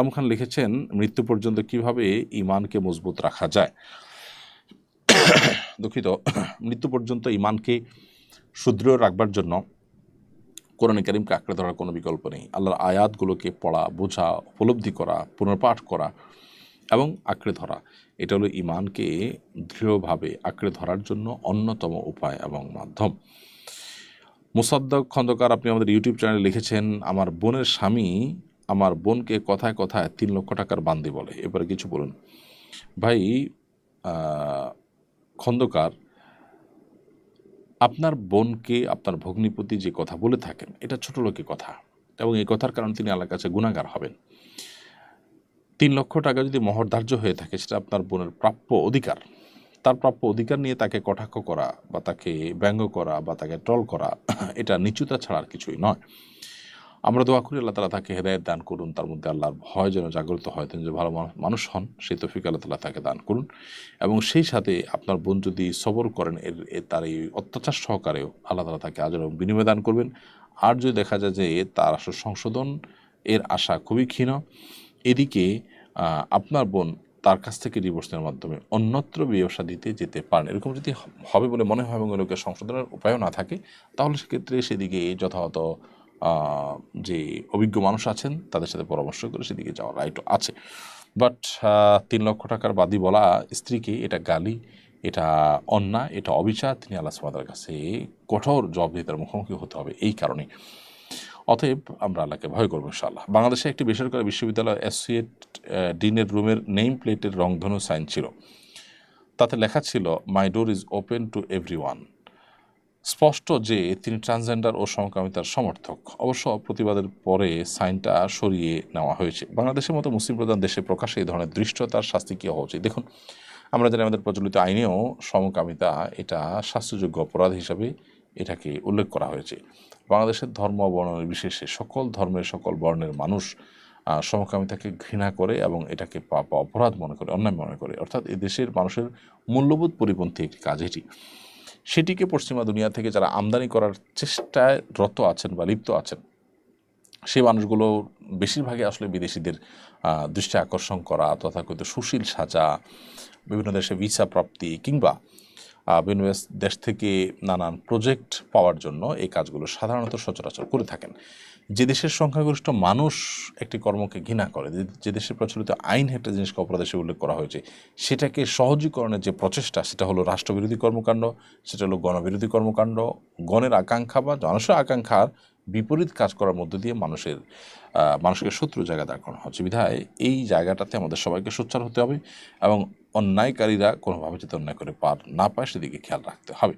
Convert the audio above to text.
আলম খান লিখেছেন, মৃত্যু পর্যন্ত কীভাবে ইমানকে মজবুত রাখা যায়? দুঃখিত, মৃত্যু পর্যন্ত ইমানকে সুদৃঢ় রাখবার জন্য কোরআন কারিমকে আঁকড়ে ধরার কোনো বিকল্প নেই। আল্লাহর আয়াতগুলোকে পড়া, বোঝা, উপলব্ধি করা, পুনর্পাঠ করা এবং আঁকড়ে ধরা। এটা হলো ইমানকে দৃঢ়ভাবে আঁকড়ে ধরার জন্য অন্যতম উপায় এবং মাধ্যম। মুসাদ্দক খন্দকার, আপনি আমাদের ইউটিউব চ্যানেলে লিখেছেন, আমার বোনের স্বামী আমার বোনকে কথায় কথায় তিন লক্ষ টাকার বান্দি বলে। এবারে কিছু বলুন। ভাই খন্দকার, আপনার বোনকে আপনার ভগ্নিপতি যে কথা বলে থাকেন, এটা ছোট লোকের কথা এবং এই কথার কারণে তিনি আল্লাহর কাছে গুণাগার হবেন। তিন লক্ষ টাকা যদি মহর ধার্য হয়ে থাকে, সেটা আপনার বোনের প্রাপ্য অধিকার। তার প্রাপ্য অধিকার নিয়ে তাকে কটাক্ষ করা বা তাকে ব্যঙ্গ করা বা তাকে ট্রল করা, এটা নিচুতা ছাড়ার কিছুই নয়। আমরা দোয়া করি, আল্লাহ তালা তাকে হেদায়ত দান করুন। তার মধ্যে আল্লাহর ভয় যেন জাগ্রত হয়, তিনি যে ভালো মানুষ- হন, সেই তফিক আল্লাহ তালা তাকে দান করুন। এবং সেই সাথে আপনার বোন যদি সবর করেন, এর তার এই অত্যাচার সহকারেও আল্লাহ তালা তাকে আজর বিনিময় দান করবেন। আর যদি দেখা যায় যে তার আসলে সংশোধন, এর আশা খুবই ক্ষীণ, এদিকে আপনার বোন তার কাছ থেকে ডিভোর্সের মাধ্যমে অন্যত্র ব্যবসা দিতে যেতে পারেন। এরকম যদি হবে বলে মনে হয় এবং ওগুলোকে সংশোধনের উপায়ও না থাকে, তাহলে সেক্ষেত্রে সেদিকে যথাযথ যে অভিজ্ঞ মানুষ আছেন, তাদের সাথে পরামর্শ করে সেদিকে যাওয়ার রাইটও আছে। বাট তিন লক্ষ টাকার বাদী বলা স্ত্রীকে এটা গালি, এটা অন্যায়, এটা অবিচার, তিনি আল্লাহ সুমাদার কাছে কঠোর জবাবদিহিতার মুখোমুখি হতে হবে এই কারণে। অতএব আমরা আল্লাহকে ভয় করব ইনশাআল্লাহ। বাংলাদেশে একটি বেসরকারি বিশ্ববিদ্যালয় অ্যাসোসিয়েট ডিনের রুমের নেম প্লেটের রংধনু সাইন ছিল। তাতে লেখা ছিল my door is open to every স্পষ্ট যে তিনি ট্রান্সজেন্ডার ও সমকামিতার সমর্থক। অবশ্য প্রতিবাদের পরে সাইনটা সরিয়ে নেওয়া হয়েছে। বাংলাদেশের মতো মুসলিম প্রধান দেশে প্রকাশে এই ধরনের দৃষ্টতার শাস্তি কী হওয়া উচিত? দেখুন, আমরা জানি আমাদের প্রচলিত আইনেও সমকামিতা এটা শাস্তিযোগ্য অপরাধ হিসাবে এটাকে উল্লেখ করা হয়েছে। বাংলাদেশের ধর্ম বর্ণ বিশেষে সকল ধর্মের সকল বর্ণের মানুষ সমকামিতাকে ঘৃণা করে এবং এটাকে পাপ অপরাধ মনে করে, অন্যায় মনে করে। অর্থাৎ এই দেশের মানুষের মূল্যবোধ পরিপন্থী একটি কাজ এটি। সেটিকে পশ্চিমা দুনিয়া থেকে যারা আমদানি করার চেষ্টায় রত আছেন বা লিপ্ত আছেন, সেই মানুষগুলো বেশিরভাগই আসলে বিদেশিদের দৃষ্টি আকর্ষণ করা, তথাকথিত সুশীল সাজা, বিভিন্ন দেশে ভিসা প্রাপ্তি কিংবা বিভিন্ন দেশ থেকে নানান প্রজেক্ট পাওয়ার জন্য এই কাজগুলো সাধারণত সচরাচর করে থাকেন। যে দেশের সংখ্যাগরিষ্ঠ মানুষ একটি কর্মকে ঘৃণা করে, যে- দেশের প্রচলিত আইন একটা জিনিসকে অপরাধে উল্লেখ করা হয়েছে, সেটাকে সহজীকরণের যে প্রচেষ্টা, সেটা হলো রাষ্ট্রবিরোধী কর্মকাণ্ড, সেটা হলো গণবিরোধী কর্মকাণ্ড, গণের আকাঙ্ক্ষা বা মানুষের আকাঙ্ক্ষার বিপরীত কাজ করার মধ্য দিয়ে মানুষের মানুষকে শত্রু জায়গা দাঁড় হচ্ছে। বিধায় এই জায়গাটাতে আমাদের সবাইকে সোচ্চার হতে হবে এবং অন্যায়কারীরা কোনোভাবে যাতে অন্যায় করে পার না পায়, সেদিকে খেয়াল রাখতে হবে।